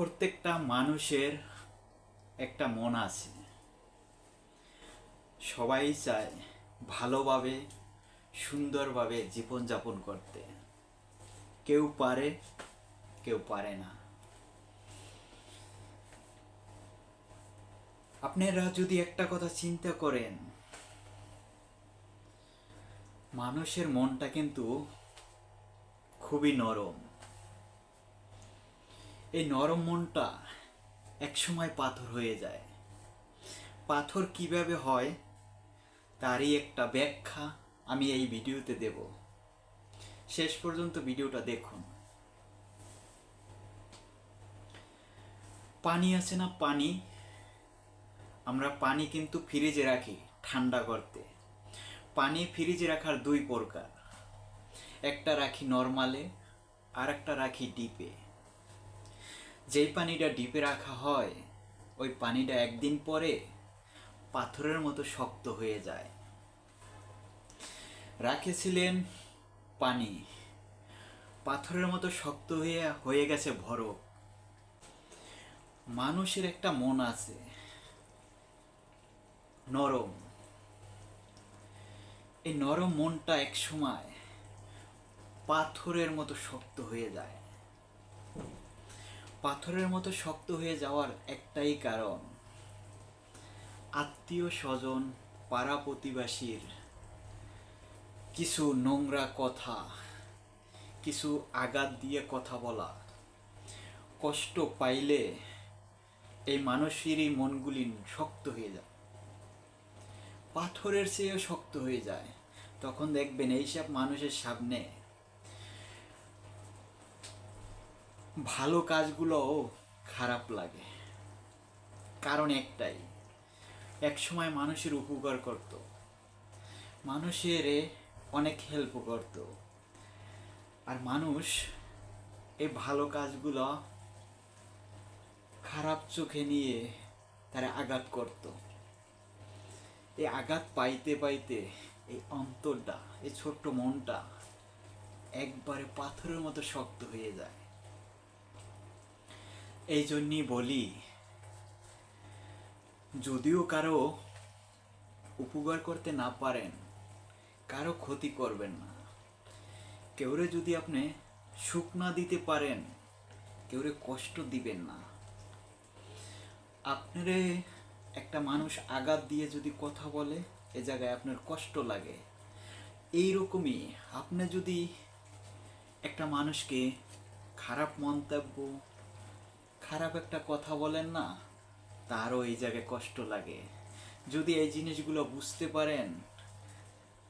প্রত্যেকটা মানুষের একটা মন আছে। সবাই চায় ভালোভাবে, সুন্দরভাবে জীবনযাপন করতে। কেউ পারে কেউ পারে না। আপনারা যদি একটা কথা চিন্তা করেন, মানুষের মনটা কিন্তু খুবই নরম। এই নরম মনটা একসময় পাথর হয়ে যায়। পাথর কীভাবে হয় তারই একটা ব্যাখ্যা আমি এই ভিডিওতে দেব। শেষ পর্যন্ত ভিডিওটা দেখুন। পানি আছে না পানি? আমরা পানি কিন্তু ফ্রিজে রাখি ঠান্ডা করতে। পানি ফ্রিজে রাখার দুই প্রকার। একটা রাখি নর্মালে আর একটা রাখি ডিপে। যেই পানিটা ডিপে রাখা হয়, ওই পানিটা একদিন পরে পাথরের মতো শক্ত হয়ে যায়। রাখেছিলেন পানি। পাথরের মতো শক্ত হয়ে হয়ে গেছে বরফ মানুষের একটা মন আছে, নরম। এই নরম মনটা এক সময় পাথরের মতো শক্ত হয়ে যায়। পাথরের মতো শক্ত হয়ে যাওয়ার একটাই কারণ। আত্মীয় স্বজন, পাড়া প্রতিবাসীর কিছু নোংরা কথা, কিছু আঘাত দিয়ে কথা বলা, কষ্ট পাইলে এই মানুষেরই মনগুলি শক্ত হয়ে যায়। পাথরের চেয়েও শক্ত হয়ে যায়। তখন দেখবেন এইসব মানুষের সামনে ভালো কাজগুলোও খারাপ লাগে। কারণ একটাই এক সময় মানুষের উপকার করত। মানুষের অনেক হেল্প করত। আর মানুষ এই ভালো কাজগুলো খারাপ চোখে নিয়ে তারা আঘাত করত। এই আঘাত পাইতে পাইতে এই অন্তরটা এই ছোট্ট মনটা একবারে পাথরের মতো শক্ত হয়ে যায়। এই জন্যই বলি, যদিও কারও উপকার করতে না পারেন, কারও ক্ষতি করবেন না। কেউরে যদি আপনি সুখ না দিতে পারেন, কেউরে কষ্ট দিবেন না। আপনারে একটা মানুষ আঘাত দিয়ে যদি কথা বলে, এ জায়গায় আপনার কষ্ট লাগে। এই এইরকমই আপনি যদি একটা মানুষকে খারাপ মন্তব্য খারাপ একটা কথা বলেন না, তারও এই জায়গায় কষ্ট লাগে। যদি এই জিনিসগুলো বুঝতে পারেন,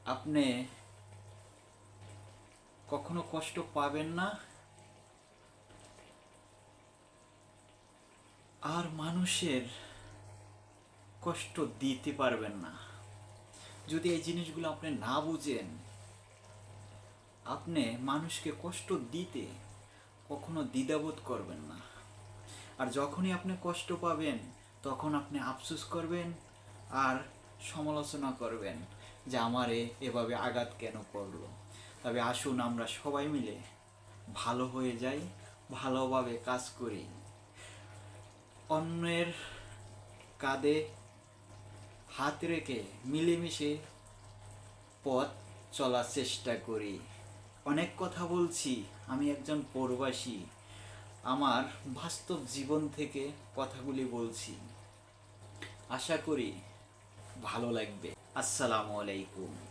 আপনি কখনো কষ্ট পাবেন না। আর মানুষের কষ্ট দিতে পারবেন না। যদি এই জিনিসগুলো আপনি না বুঝেন, আপনি মানুষকে কষ্ট দিতে কখনো দ্বিধাবোধ করবেন না। আর যখনই আপনি কষ্ট পাবেন, তখন আপনি আফসোস করবেন আর সমালোচনা করবেন যে আমারে এভাবে আঘাত কেন করল। তবে আসুন আমরা সবাই মিলে ভালো হয়ে যাই, ভালোভাবে কাজ করি। অন্যের কাঁধে হাত রেখে মিলেমিশে পথ চলার চেষ্টা করি। অনেক কথা বলছি, আমি একজন প্রবাসী। আমার বাস্তব জীবন থেকে কথাগুলি বলছি। আশা করি ভালো লাগবে। আসসালামু আলাইকুম।